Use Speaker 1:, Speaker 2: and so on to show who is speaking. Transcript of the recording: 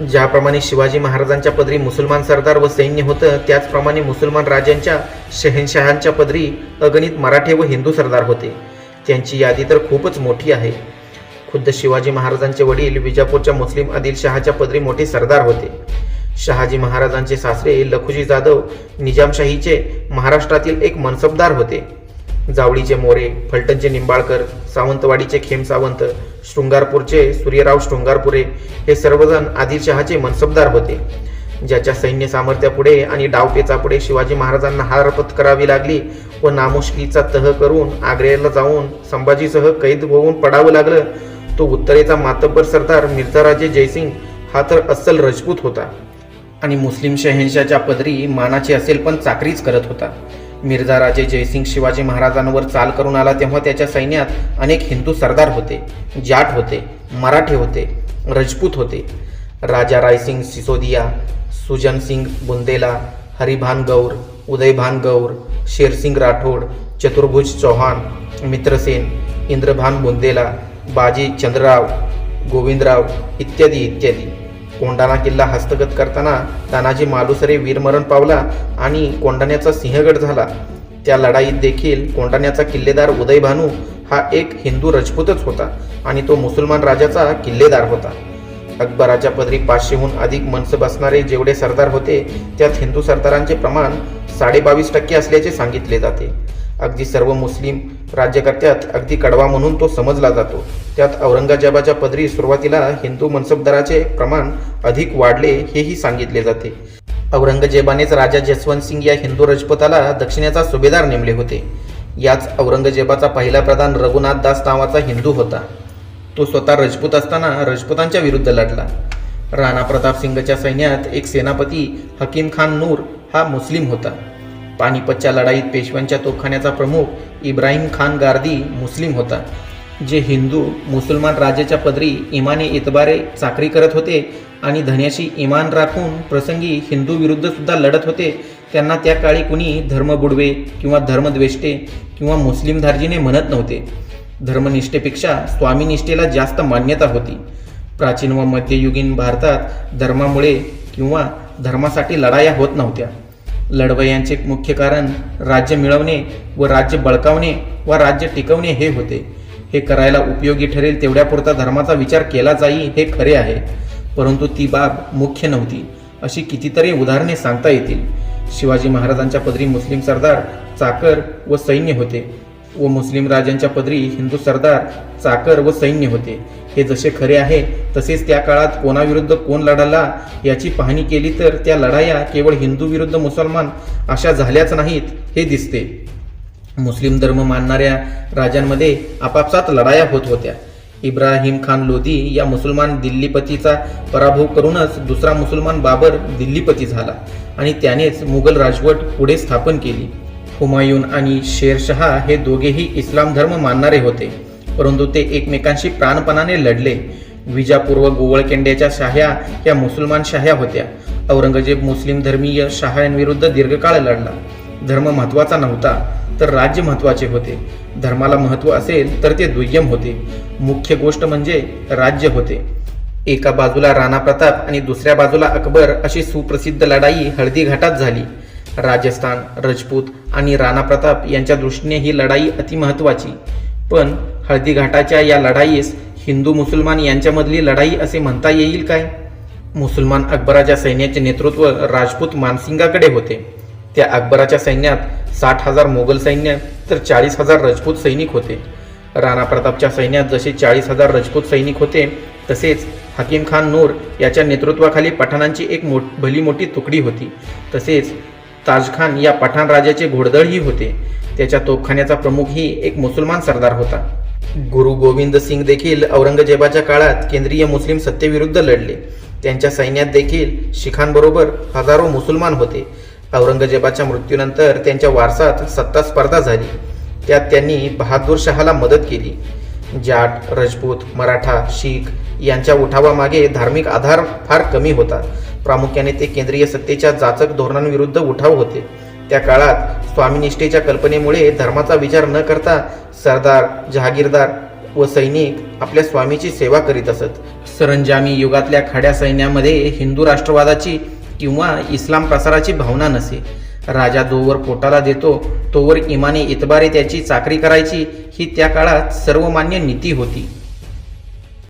Speaker 1: ज्याप्रमाणे शिवाजी महाराजांच्या पदरी मुसलमान सरदार व सैन्य होतं त्याचप्रमाणे मुसलमान राजांच्या शहनशहांच्या पदरी अगणित मराठे व हिंदू सरदार होते. त्यांची यादी तर खूपच मोठी आहे. खुद्द शिवाजी महाराजांचे वडील विजापूरच्या मुस्लिम आदिलशहाच्या पदरी मोठे सरदार होते. शहाजी महाराजांचे सासरे लखुजी जाधव निजामशाहीचे महाराष्ट्रातील एक मनसबदार होते. जावळीचे मोरे फलटणचे निंबाळकर सावंतवाडीचे खेम सावंत शृंगारपूरचे सूर्यराव शृंगारपुरे हे सर्वजण आदिलशहाचे मनसबदार होते. ज्याच्या सैन्य सामर्थ्यापुढे आणि डावपेचापुढे शिवाजी महाराजांना हारपत करावी लागली व नामुष्कीचा तह करून आग्र्याला जाऊन संभाजीसह कैद होऊन पडावं लागलं तो उत्तरेचा मातब्बर सरदार मिर्झाराजे जयसिंग हा तर अस्सल रजपूत होता. आणि मुस्लिम शहेनशाच्या पदरी मानाचे असेल पण चाकरीच करत होता. मिर्झा राजे जयसिंग शिवाजी महाराजांवर चाल करून आला तेव्हा त्याच्या सैन्यात अनेक हिंदू सरदार होते जाट होते मराठे होते रजपूत होते. राजा रायसिंग सिसोदिया सुजन सिंग बुंदेला हरिभान गौर उदयभान गौर शेरसिंग राठोड चतुर्भुज चौहान मित्रसेन इंद्रभान बुंदेला बाजी चंद्रराव गोविंदराव इत्यादी इत्यादी. कोंडाणा किल्ला हस्तगत करताना तानाजी मालुसरे वीरमरण पावला आणि कोंडाण्याचा सिंहगड झाला. त्या लढाईत देखील कोंडाण्याचा किल्लेदार उदयभानू हा एक हिंदू रजपूतच होता आणि तो मुसलमान राजाचा किल्लेदार होता. अकबराच्या पदरी पाचशेहून अधिक मनसब असणारे जेवढे सरदार होते त्यात हिंदू सरदारांचे प्रमाण साडेबावीस टक्के असल्याचे सांगितले जाते. अगदी सर्व मुस्लिम राज्यकर्त्यात अगदी कडवा म्हणून तो समजला जातो. त्यात औरंगजेबाच्या पदरी सुरुवातीला हिंदू मनसबदाराचे प्रमाण अधिक वाढले हेही सांगितले जाते. औरंगजेबानेच राजा जसवंत सिंग या हिंदू रजपुताला दक्षिणेचा सुभेदार नेमले होते. याच औरंगजेबाचा पहिला प्रधान रघुनाथ दास नावाचा हिंदू होता. तो स्वतः रजपूत असताना रजपुतांच्या विरुद्ध लढला. राणा प्रताप सिंगच्या सैन्यात एक सेनापती हकीम खान नूर हा मुस्लिम होता. पानिपतच्या लढाईत पेशव्यांच्या तोफखान्याचा प्रमुख इब्राहिम खान गार्दी मुस्लिम होता जे हिंदू मुसलमान राजाच्या पदरी इमाने इतबारे चाकरी करत होते आणि धन्याशी इमान राखून प्रसंगी हिंदू विरुद्ध सुद्धा लढत होते. त्यांना त्या काळी कुणी धर्मबुडवे किंवा धर्मद्वेष्टे किंवा मुस्लिम धार्जीने म्हणत नव्हते. धर्मनिष्ठेपेक्षा स्वामीनिष्ठेला जास्त मान्यता होती. प्राचीन व मध्ययुगीन भारतात धर्मामुळे किंवा धर्मासाठी लढाया होत नव्हत्या. लढवयांचे मुख्य कारण राज्य मिळवणे व राज्य बळकावणे व राज्य टिकवणे हे होते. हे करायला उपयोगी ठरेल तेवढ्यापुरता धर्माचा विचार केला जाई हे खरे आहे. परंतु ती बाब मुख्य नव्हती अशी कितीतरी उदाहरणे सांगता येतील. शिवाजी महाराजांच्या पदरी मुस्लिम सरदार चाकर व सैन्य होते. व मुस्लिम राजांच्या पदरी हिंदू सरदार चाकर व सैन्य होते. हे जसे खरे आहे तसेच त्या काळात कोणाविरुद्ध कोण लढाला याची पाहणी केली तर त्या लढाया केवळ हिंदू विरुद्ध मुसलमान अशा झाल्याच नाहीत हे दिसते. मुस्लिम धर्म मानणाऱ्या राजांमध्ये आपापसात लढाया होत होत्या. इब्राहिम खान लोधी या मुसलमान दिल्लीपतीचा पराभव करूनच दुसरा मुसलमान बाबर दिल्लीपती झाला आणि त्यानेच मुघल राजवट पुढे स्थापन केली. हुमायून आणि शेरशहा हे दोघेही इस्लाम धर्म मानणारे होते. परंतु ते एकमेकांशी प्राणपणाने लढले. विजापूर व गोवळकेंड्याच्या शाह्या या मुसलमान शाह्या होत्या. औरंगजेब मुस्लिम धर्मीय शाह्यांविरुद्ध दीर्घकाळ लढला. धर्म महत्त्वाचा नव्हता तर राज्य महत्त्वाचे होते. धर्माला महत्त्व असेल तर ते दुय्यम होते. मुख्य गोष्ट म्हणजे राज्य होते. एका बाजूला राणा प्रताप आणि दुसऱ्या बाजूला अकबर अशी सुप्रसिद्ध लढाई हळदीघाटात झाली. राजस्थान रजपूत आणि राणा प्रताप यांच्या दृष्टीने ही लढाई अतिमहत्वाची पण हळदीघाटाच्या या लढाईस हिंदू मुसलमान यांच्यामधली लढाई असे म्हणता येईल काय? मुसलमान अकबराच्या सैन्याचे नेतृत्व राजपूत मानसिंगाकडे होते. त्या अकबराच्या सैन्यात साठ हजार मोगल सैन्य तर चाळीस हजार राजपूत सैनिक होते. राणा प्रतापच्या सैन्यात जसे चाळीस हजार राजपूत सैनिक होते तसेच हकीम खान नूर याच्या नेतृत्वाखाली पठाणांची एक मोठ भली मोठी तुकडी होती. तसेच ताजखान या पठाण राजाचे घोडदळही होते. त्याच्या तोफखान्याचा प्रमुखही एक मुसलमान सरदार होता. गुरु गोविंद सिंग देखील औरंगजेबाच्या काळात केंद्रीय मुस्लिम सत्तेविरुद्ध लढले. त्यांच्या सैन्यात देखील शिखांबरोबर हजारो मुसलमान होते. औरंगजेबाच्या मृत्यूनंतर त्यांच्या वारसात सत्ता स्पर्धा झाली. त्यात त्यांनी बहादूर शहाला मदत केली. जाट राजपूत मराठा शीख यांच्या उठावामागे धार्मिक आधार फार कमी होता. प्रामुख्याने ते केंद्रीय सत्तेच्या जाचक धोरणांविरुद्ध उठाव होते. त्या काळात स्वामीनिष्ठेच्या कल्पनेमुळे धर्माचा विचार न करता सरदार जहागीरदार व सैनिक आपल्या स्वामीची सेवा करीत असत. सरंजामी युगातल्या खड्या सैन्यामध्ये हिंदू राष्ट्रवादाची किंवा इस्लाम प्रसाराची भावना नसे. राजा जोवर पोटाला देतो तोवर इमाने इतबारे त्याची चाकरी करायची ही त्या काळात सर्वमान्य नीती होती.